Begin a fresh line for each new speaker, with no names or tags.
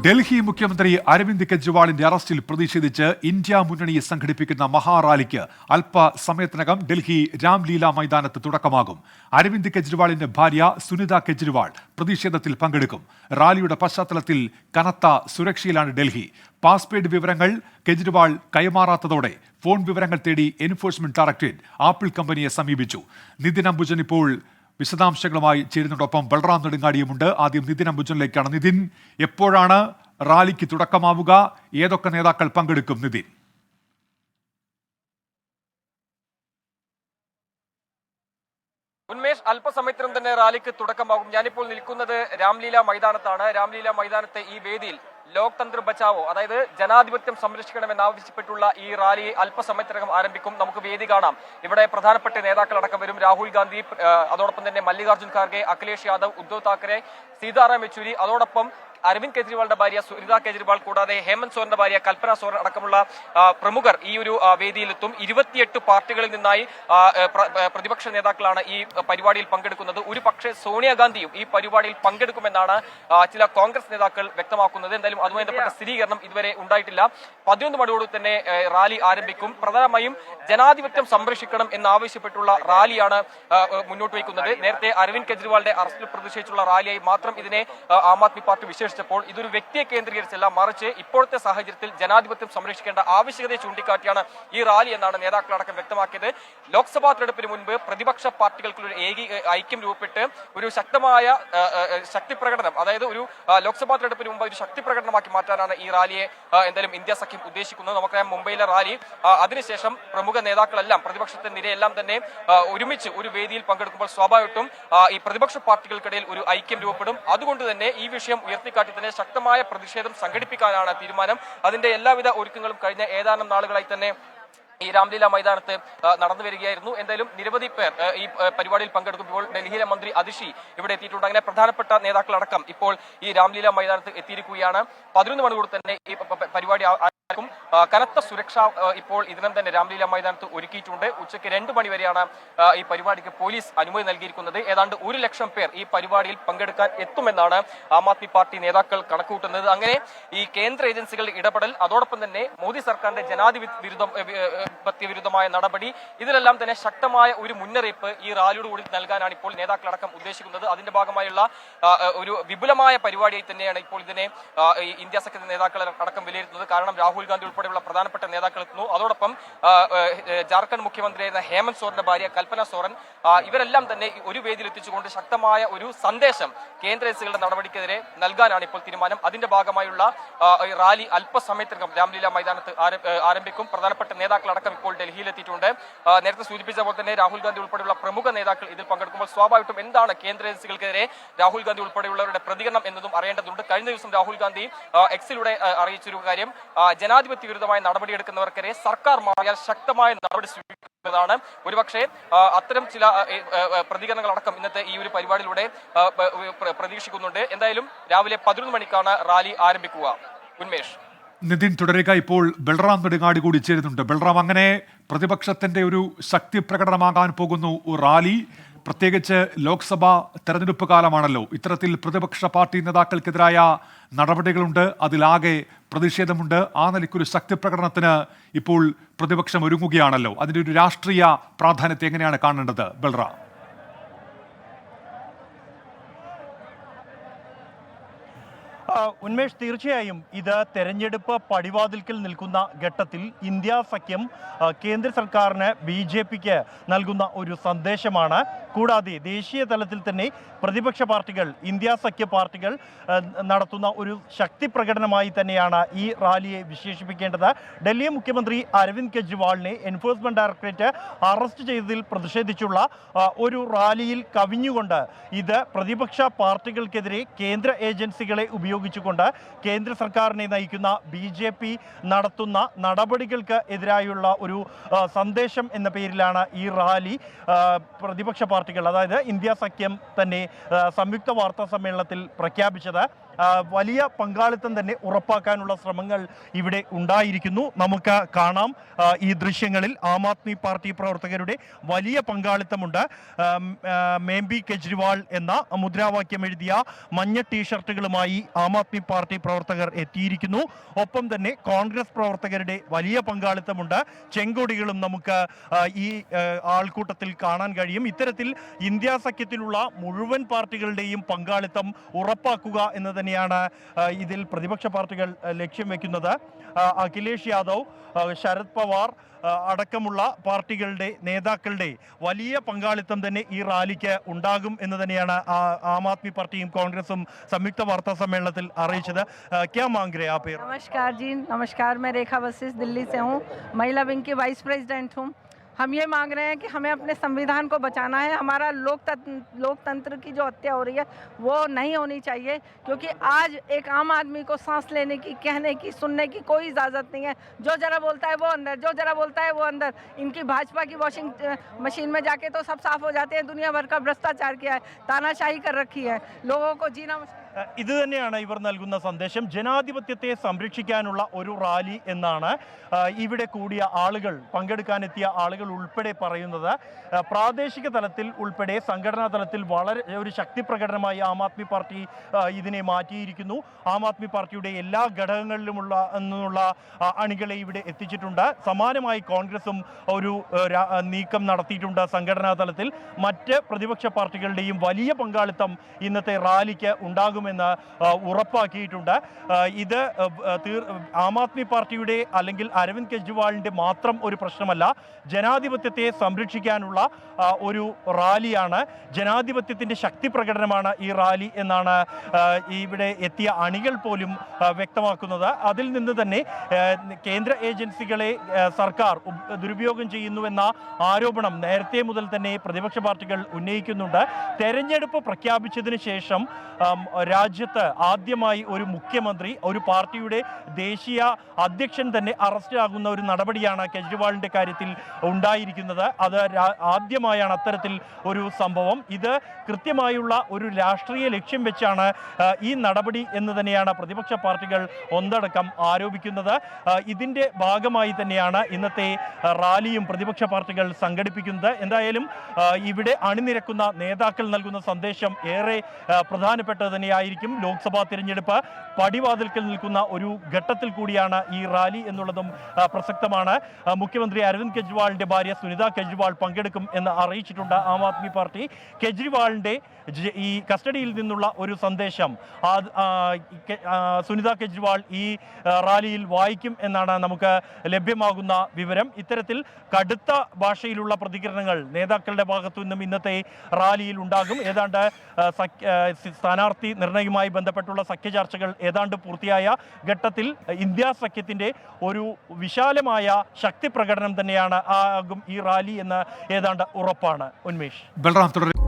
ഡൽഹി മുഖ്യമന്ത്രി അരവിന്ദ് കെജ്രിവാളിന്റെ അറസ്റ്റിൽ പ്രതിഷേധിച്ച് ഇന്ത്യ മുന്നണി സംഘടിപ്പിക്കുന്ന മഹാറാലിക്ക് അല്പസമയത്തിനകം ഡൽഹി രാംലീല മൈതാനത്ത് തുടക്കമാകും. അരവിന്ദ് കെജ്രിവാളിന്റെ ഭാര്യ സുനിത കെജ്രിവാൾ പ്രതിഷേധത്തിൽ പങ്കെടുക്കും. റാലിയുടെ പശ്ചാത്തലത്തിൽ കനത്ത സുരക്ഷയിലാണ് ഡൽഹി. പാസ്വേഡ് വിവരങ്ങൾ കെജ്രിവാൾ കൈമാറാത്തതോടെ ഫോൺ വിവരങ്ങൾ തേടി എൻഫോഴ്സ്മെന്റ് ഡയറക്ടറേറ്റ് ആപ്പിൾ കമ്പനിയെ സമീപിച്ചു. നിതിൻ അംബുജൻ ഇപ്പോൾ വിശദാംശങ്ങളുമായി ചേരുന്നതോടൊപ്പം ബൽറാം നെടുങ്ങാടിയുമുണ്ട്. ആദ്യം നിതിൻ അംബുജനിലേക്കാണ്. നിതിൻ എപ്പോഴാണ് റാലിക്ക് തുടക്കമാവുക? ഏതൊക്കെ നേതാക്കൾ പങ്കെടുക്കും? നിതിൻ.
ഉന്മേഷ് അല്പസമയത്തിനും തന്നെ റാലിക്ക് തുടക്കമാകും. ഞാനിപ്പോൾ നിൽക്കുന്നത് രാംലീല മൈതാനത്താണ്. രാംലീല മൈതാനത്തെ ഈ വേദിയിൽ ലോക് തന്ത്ര ബച്ചാവോ അതായത് ജനാധിപത്യം സംരക്ഷിക്കണമെന്നാവശ്യപ്പെട്ടുള്ള ഈ റാലി അല്പസമയത്തിനകം ആരംഭിക്കും. നമുക്ക് വേദി കാണാം. ഇവിടെ പ്രധാനപ്പെട്ട നേതാക്കളടക്കം വരും. രാഹുൽ ഗാന്ധി അതോടൊപ്പം തന്നെ മല്ലികാർജുൻ ഖാർഗെ അഖിലേഷ് യാദവ് ഉദ്ധവ് താക്കറെ സീതാറാം യെച്ചൂരി. അതോടൊപ്പം അരവിന്ദ് കെജ്രിവാളിന്റെ ഭാര്യ സുനിത കെജ്രിവാൾ കൂടാതെ ഹേമന്ത് സോറിന്റെ ഭാര്യ കൽപ്പന സോറൻ അടക്കമുള്ള പ്രമുഖർ ഈ ഒരു വേദിയിലെത്തും. ഇരുപത്തിയെട്ട് പാർട്ടികളിൽ നിന്നായി പ്രതിപക്ഷ നേതാക്കളാണ് ഈ പരിപാടിയിൽ പങ്കെടുക്കുന്നത്. ഒരു പക്ഷേ സോണിയാഗാന്ധിയും ഈ പരിപാടിയിൽ പങ്കെടുക്കുമെന്നാണ് ചില കോൺഗ്രസ് നേതാക്കൾ വ്യക്തമാക്കുന്നത്. എന്തായാലും അതുമായി ബന്ധപ്പെട്ട സ്ഥിരീകരണം ഇതുവരെ ഉണ്ടായിട്ടില്ല. പതിനൊന്ന് മണിയോട് തന്നെ റാലി ആരംഭിക്കും. പ്രധാനമായും ജനാധിപത്യം സംരക്ഷിക്കണം എന്നാവശ്യപ്പെട്ടുള്ള റാലിയാണ് മുന്നോട്ട് വയ്ക്കുന്നത്. നേരത്തെ അരവിന്ദ് കെജ്രിവാളിന്റെ അറസ്റ്റിൽ പ്രതിഷേധിച്ചുള്ള റാലിയായി മാത്രം ഇതിനെ ആ, ആദ്മി പാർട്ടി വിശേഷിച്ചപ്പോൾ ഇതൊരു വ്യക്തിയെ കേന്ദ്രീകരിച്ചല്ല മറിച്ച് ഇപ്പോഴത്തെ സാഹചര്യത്തിൽ ജനാധിപത്യം സംരക്ഷിക്കേണ്ട ആവശ്യകതയെ ചൂണ്ടിക്കാട്ടിയാണ് ഈ റാലി എന്നാണ് നേതാക്കളടക്കം വ്യക്തമാക്കിയത്. ലോക്സഭാ തെരഞ്ഞെടുപ്പിന് മുൻപ് പ്രതിപക്ഷ പാർട്ടികൾക്കുള്ള ഏകീ ഐക്യം രൂപപ്പെട്ട് ഒരു ശക്തമായ ശക്തി പ്രകടനം അതായത് ഒരു ലോക്സഭാ തെരഞ്ഞെടുപ്പിന് മുമ്പ് ഒരു ശക്തി പ്രകടനമാക്കി മാറ്റാനാണ് ഈ റാലിയെ എന്തായാലും ഇന്ത്യ സഖ്യം ഉദ്ദേശിക്കുന്നത്. നമുക്കറിയാം മുംബൈയിലെ റാലി അതിനുശേഷം പ്രമുഖ നേതാക്കളെല്ലാം പ്രതിപക്ഷത്തെ നിരയെല്ലാം തന്നെ ഒരുമിച്ച് ഒരു വേദിയിൽ പങ്കെടുക്കുമ്പോൾ സ്വാഭാവികമായിട്ടും ഈ പ്രതിപക്ഷ പാർട്ടികൾക്കിടയിൽ ഒരു ഐക്യം രൂപപ്പെടും. അതുകൊണ്ട് തന്നെ ഈ വിഷയം ഉയർത്തിക്കാട്ടി തന്നെ ശക്തമായ പ്രതിഷേധം സംഘടിപ്പിക്കാനാണ് തീരുമാനം. അതിന്റെ എല്ലാവിധ ഒരുക്കങ്ങളും കഴിഞ്ഞ ഏതാനും നാളുകളായി തന്നെ ഈ രാംലീല മൈതാനത്ത് നടന്നു വരികയായിരുന്നു. എന്തായാലും നിരവധി പേർ ഈ പരിപാടിയിൽ പങ്കെടുക്കുമ്പോൾ ഡൽഹിയിലെ മന്ത്രി അതിഷി ഇവിടെ എത്തിയിട്ടുണ്ട്. അങ്ങനെ പ്രധാനപ്പെട്ട നേതാക്കളടക്കം ഇപ്പോൾ ഈ രാംലീല മൈതാനത്ത് എത്തിയിരിക്കുകയാണ്. പതിനൊന്ന് മണിക്കൂർ തന്നെ ഈ പരിപാടി കനത്ത സുരക്ഷ ഇപ്പോൾ ഇതിനം തന്നെ രാംലീല മൈതാനത്ത് ഒരുക്കിയിട്ടുണ്ട്. ഉച്ചയ്ക്ക് രണ്ട് മണി വരെയാണ് ആ, ഈ പരിപാടിക്ക് പോലീസ് അനുമതി നൽകിയിരിക്കുന്നത്. ഏതാണ്ട് ഒരു ലക്ഷം പേർ ഈ പരിപാടിയിൽ പങ്കെടുക്കാൻ എത്തുമെന്നാണ് ആം ആദ്മി പാർട്ടി നേതാക്കൾ കണക്കുകൂട്ടുന്നത്. അങ്ങനെ ഈ കേന്ദ്ര ഏജൻസികളുടെ ഇടപെടൽ അതോടൊപ്പം തന്നെ മോദി സർക്കാരിന്റെ ജനാധിപത്യ വിരുദ്ധ വിരുദ്ധമായ നടപടി ഇതിലെല്ലാം തന്നെ ശക്തമായ ഒരു മുന്നറിയിപ്പ് ഈ റാലിയോട് കൂടി നൽകാനാണ് ഇപ്പോൾ നേതാക്കളടക്കം ഉദ്ദേശിക്കുന്നത്. അതിന്റെ ഭാഗമായുള്ള ഒരു വിപുലമായ പരിപാടിയായി തന്നെയാണ് ഇപ്പോൾ ഇതിനെ ഇന്ത്യ സഖ്യത്തിന്റെ നേതാക്കൾ അടക്കം വിലയിരുത്തുന്നത്. കാരണം രാഹുൽ ഗാന്ധി ഉൾപ്പെടെയുള്ള പ്രധാനപ്പെട്ട നേതാക്കൾ എത്തുന്നു. അതോടൊപ്പം ജാർഖണ്ഡ് മുഖ്യമന്ത്രിയായിരുന്ന ഹേമന്ത് സോറിന്റെ ഭാര്യ കൽപ്പന സോറൻ ഇവരെല്ലാം തന്നെ ഒരു വേദിയിൽ എത്തിച്ചുകൊണ്ട് ശക്തമായ ഒരു സന്ദേശം കേന്ദ്ര എസികളുടെ നടപടിക്കെതിരെ നൽകാനാണ് ഇപ്പോൾ തീരുമാനം. അതിന്റെ ഭാഗമായുള്ള റാലി അല്പസമയത്തിനകം രാംലീല മൈതാനത്ത് ആരംഭിക്കും. പ്രധാനപ്പെട്ട നേതാക്കളടക്കം ഇപ്പോൾ ഡൽഹിയിൽ എത്തിയിട്ടുണ്ട് നേരത്തെ സൂചിപ്പിച്ച പോലെ തന്നെ രാഹുൽ ഗാന്ധി ഉൾപ്പെടെയുള്ള പ്രമുഖ നേതാക്കൾ ഇതിൽ പങ്കെടുക്കുമ്പോൾ സ്വാഭാവികമായിട്ടും എന്താണ് കേന്ദ്ര ഏജൻസികൾക്കെതിരെ രാഹുൽ ഗാന്ധി ഉൾപ്പെടെയുള്ളവരുടെ പ്രതികരണം എന്നതും അറിയേണ്ടതുണ്ട്. കഴിഞ്ഞ ദിവസം രാഹുൽ ഗാന്ധി എക്സിലൂടെ അറിയിച്ചൊരു കാര്യം ആ, ജനാധിപത്യ വിരുദ്ധമായ നടപടിയെടുക്കുന്നവർക്കെതിരെ സർക്കാർ മാറിയാൽ ശക്തമായ നടപടി സ്വീകരിക്കുന്നതാണ്. ഒരുപക്ഷെ അത്തരം ചില പ്രതികരണങ്ങളടക്കം ഇന്നത്തെ ഈ ഒരു പരിപാടിയിലൂടെ പ്രതീക്ഷിക്കുന്നുണ്ട്. എന്തായാലും രാവിലെ പതിനൊന്ന് മണിക്കാണ് റാലി ആരംഭിക്കുക. ഉന്മേഷ്.
നിതിൻ തുടരുക ഇപ്പോൾ ബൽറാം നെടുങ്ങാടി കൂടി ചേരുന്നുണ്ട്. ബൽറാം അങ്ങനെ പ്രതിപക്ഷത്തിന്റെ ഒരു ശക്തി പ്രകടനമാകാൻ പോകുന്നു റാലി. പ്രത്യേകിച്ച് ലോക്സഭാ തെരഞ്ഞെടുപ്പ് കാലമാണല്ലോ. ഇത്തരത്തിൽ പ്രതിപക്ഷ പാർട്ടി നേതാക്കൾക്കെതിരായ നടപടികളുണ്ട്. അതിലാകെ പ്രതിഷേധമുണ്ട്. ആ നിലയ്ക്കൊരു ശക്തി പ്രകടനത്തിന് ഇപ്പോൾ പ്രതിപക്ഷം ഒരുങ്ങുകയാണല്ലോ. അതിന്റെ ഒരു രാഷ്ട്രീയ പ്രാധാന്യത്തെ എങ്ങനെയാണ് കാണേണ്ടത്? ബൽറാം
ആ, ഉന്മേഷ് തീർച്ചയായും ഇത് തെരഞ്ഞെടുപ്പ് പടിവാതിൽക്കൽ നിൽക്കുന്ന ഘട്ടത്തിൽ ഇന്ത്യ സഖ്യം കേന്ദ്ര സർക്കാരിന് ബി ജെ പിക്ക് നൽകുന്ന ഒരു സന്ദേശമാണ്. കൂടാതെ ദേശീയ തലത്തിൽ തന്നെ പ്രതിപക്ഷ പാർട്ടികൾ ഇന്ത്യ സഖ്യ പാർട്ടികൾ നടത്തുന്ന ഒരു ശക്തി പ്രകടനമായി തന്നെയാണ് ഈ റാലിയെ വിശേഷിപ്പിക്കേണ്ടത്. ഡൽഹി മുഖ്യമന്ത്രി അരവിന്ദ് കെജ്രിവാളിനെ എൻഫോഴ്സ്മെന്റ് ഡയറക്ടറേറ്റ് അറസ്റ്റ് ചെയ്തതിൽ പ്രതിഷേധിച്ചുള്ള ഒരു റാലിയിൽ കവിഞ്ഞുകൊണ്ട് ഇത് പ്രതിപക്ഷ പാർട്ടികൾക്കെതിരെ കേന്ദ്ര ഏജൻസികളെ ഉപയോഗിച്ചുകൊണ്ട് കേന്ദ്ര സർക്കാരിനെ നയിക്കുന്ന ബി ജെ പി നടത്തുന്ന നടപടികൾക്ക് എതിരായുള്ള ഒരു സന്ദേശം എന്ന പേരിലാണ് ഈ റാലി പ്രതിപക്ഷ പാർട്ടികൾ അതായത് ഇന്ത്യ സഖ്യം തന്നെ സംയുക്ത വാർത്താ സമ്മേളനത്തിൽ പ്രഖ്യാപിച്ചത്. വലിയ പങ്കാളിത്തം തന്നെ ഉറപ്പാക്കാനുള്ള ശ്രമങ്ങൾ ഇവിടെ ഉണ്ടായിരിക്കുന്നു. നമുക്ക് കാണാം ഈ ദൃശ്യങ്ങളിൽ ആം ആദ്മി പാർട്ടി പ്രവർത്തകരുടെ വലിയ പങ്കാളിത്തമുണ്ട്. മേംബി കെജ്രിവാൾ എന്ന മുദ്രാവാക്യം എഴുതിയ മഞ്ഞ ടീഷർട്ടുകളുമായി ആം ആദ്മി പാർട്ടി പ്രവർത്തകർ എത്തിയിരിക്കുന്നു. ഒപ്പം തന്നെ കോൺഗ്രസ് പ്രവർത്തകരുടെ വലിയ പങ്കാളിത്തമുണ്ട്. ചെങ്കൊടികളും നമുക്ക് ഈ ആൾക്കൂട്ടത്തിൽ കാണാൻ കഴിയും. ഇത്തരത്തിൽ ഇന്ത്യ സഖ്യത്തിലുള്ള മുഴുവൻ പാർട്ടികളുടെയും പങ്കാളിത്തം ഉറപ്പാക്കുക എന്ന് തന്നെയാണ് ഇതിൽ പ്രതിപക്ഷ പാർട്ടികൾ ലക്ഷ്യം വെക്കുന്നത്. അഖിലേഷ് യാദവ് ശരത് പവാർ അടക്കമുള്ള പാർട്ടികളുടെ നേതാക്കളുടെ വലിയ പങ്കാളിത്തം തന്നെ ഈ റാലിക്ക് ഉണ്ടാകും എന്ന് തന്നെയാണ് ആം ആദ്മി പാർട്ടിയും കോൺഗ്രസും സംയുക്ത വാർത്താ സമ്മേളനത്തിൽ അറിയിച്ചത്. ആ
പേര് നമസ്കാർ ജീ നമസ്കാർ. മേ ദില്ലി സെ ഹും. മഹിള വിംഗ് വൈസ് പ്രസിഡന്റ് ഹും. हम ये मांग रहे हैं कि हमें अपने संविधान को बचाना है। हमारा लोकतंत्र लोकतंत्र की जो हत्या हो रही है, वो नहीं होनी चाहिए, क्योंकि आज एक आम आदमी को सांस लेने की, कहने की, सुनने की कोई इजाज़त नहीं है। जो जरा बोलता है वो अंदर, जो जरा बोलता है वो अंदर। इनकी भाजपा की वॉशिंग मशीन में जाके तो सब साफ़ हो जाते हैं। दुनिया भर का भ्रष्टाचार किया है, तानाशाही कर रखी है। लोगों को जीना
ഇത് തന്നെയാണ് ഇവർ നൽകുന്ന സന്ദേശം. ജനാധിപത്യത്തെ സംരക്ഷിക്കാനുള്ള ഒരു റാലി എന്നാണ് ഇവിടെ കൂടിയ ആളുകൾ പങ്കെടുക്കാനെത്തിയ ആളുകൾ ഉൾപ്പെടെ പറയുന്നത്. പ്രാദേശിക തലത്തിൽ ഉൾപ്പെടെ സംഘടനാ തലത്തിൽ വളരെ ഒരു ശക്തി പ്രകടനമായി ആം ആദ്മി പാർട്ടി ഇതിനെ മാറ്റിയിരിക്കുന്നു. ആം ആദ്മി പാർട്ടിയുടെ എല്ലാ ഘടകങ്ങളിലുമുള്ള നിന്നുള്ള അണികളെ ഇവിടെ എത്തിച്ചിട്ടുണ്ട്. സമാനമായി കോൺഗ്രസും ഒരു നീക്കം നടത്തിയിട്ടുണ്ട് സംഘടനാ തലത്തിൽ. മറ്റ് പ്രതിപക്ഷ പാർട്ടികളുടെയും വലിയ പങ്കാളിത്തം ഇന്നത്തെ റാലിക്ക് ഉണ്ടാകുമെന്ന് ഉറപ്പാക്കിയിട്ടുണ്ട്. ഇത് ആ, ആദ്മി പാർട്ടിയുടെ അല്ലെങ്കിൽ അരവിന്ദ് കെജ്രിവാളിന്റെ മാത്രം ഒരു പ്രശ്നമല്ല ജനാധിപത്യത്തെ സംരക്ഷിക്കാനുള്ള ഒരു റാലിയാണ്. ജനാധിപത്യത്തിന്റെ ശക്തി പ്രകടനമാണ് ഈ റാലി എന്നാണ് ഇവിടെ എത്തിയ അണികൾ പോലും വ്യക്തമാക്കുന്നത്. അതിൽ നിന്ന് തന്നെ കേന്ദ്ര ഏജൻസികളെ സർക്കാർ ദുരുപയോഗം ചെയ്യുന്നുവെന്ന ആരോപണം നേരത്തെ മുതൽ തന്നെ പ്രതിപക്ഷ പാർട്ടികൾ ഉന്നയിക്കുന്നുണ്ട്. തെരഞ്ഞെടുപ്പ് പ്രഖ്യാപിച്ചതിന് ശേഷം രാജ്യത്ത് ആദ്യമായി ഒരു മുഖ്യമന്ത്രി ഒരു പാർട്ടിയുടെ ദേശീയ അധ്യക്ഷൻ തന്നെ അറസ്റ്റിലാകുന്ന ഒരു നടപടിയാണ് കെജ്രിവാളിന്റെ കാര്യത്തിൽ ഉണ്ടായിരിക്കുന്നത്. അത് ആദ്യമായാണ് അത്തരത്തിൽ ഒരു സംഭവം. ഇത് കൃത്യമായുള്ള ഒരു രാഷ്ട്രീയ ലക്ഷ്യം വെച്ചാണ് ഈ നടപടി എന്ന് തന്നെയാണ് പ്രതിപക്ഷ പാർട്ടികൾ ഒന്നടക്കം ആരോപിക്കുന്നത്. ഇതിന്റെ ഭാഗമായി തന്നെയാണ് ഇന്നത്തെ റാലിയും പ്രതിപക്ഷ പാർട്ടികൾ സംഘടിപ്പിക്കുന്നത്. എന്തായാലും ഇവിടെ അണിനിരക്കുന്ന നേതാക്കൾ നൽകുന്ന സന്ദേശം ഏറെ പ്രധാനപ്പെട്ടത് പ്രധാനപ്പെട്ടത് തന്നെയായിരിക്കും ലോക്സഭാ തിരഞ്ഞെടുപ്പ്. പടിവാതിൽക്കൽ നിൽക്കുന്ന ഒരു ഘട്ടത്തിൽ കൂടിയാണ് ഈ റാലി എന്നുള്ളതും പ്രസക്തമാണ്. മുഖ്യമന്ത്രി അരവിന്ദ് കെജ്രിവാളിന്റെ ഭാര്യ സുനിത കെജ്രിവാൾ പങ്കെടുക്കും എന്ന് അറിയിച്ചിട്ടുണ്ട് ആം ആദ്മി പാർട്ടി. കെജ്രിവാളിന്റെ ഈ കസ്റ്റഡിയിൽ നിന്നുള്ള ഒരു സന്ദേശം സുനിത കെജ്രിവാൾ ഈ റാലിയിൽ വായിക്കും എന്നാണ് നമുക്ക് ലഭ്യമാകുന്ന വിവരം. ഇത്തരത്തിൽ കടുത്ത ഭാഷയിലുള്ള പ്രതികരണങ്ങൾ നേതാക്കളുടെ ഭാഗത്തു നിന്നും ഇന്നത്തെ റാലിയിൽ ഉണ്ടാകും. ഏതാണ്ട് സ്ഥാനാർത്ഥി നിർണയവുമായി ബന്ധപ്പെട്ടുള്ള സഖ്യ ചർച്ചകൾ ഏതാണ്ട് പൂർത്തിയായ ഘട്ടത്തിൽ ഇന്ത്യ സഖ്യത്തിന്റെ ഒരു വിശാലമായ ശക്തി പ്രകടനം തന്നെയാണ് ആകും ഈ റാലി എന്ന് ഏതാണ്ട് ഉറപ്പാണ്. ഉന്മേഷ്.
ബൽറാം തുടരും.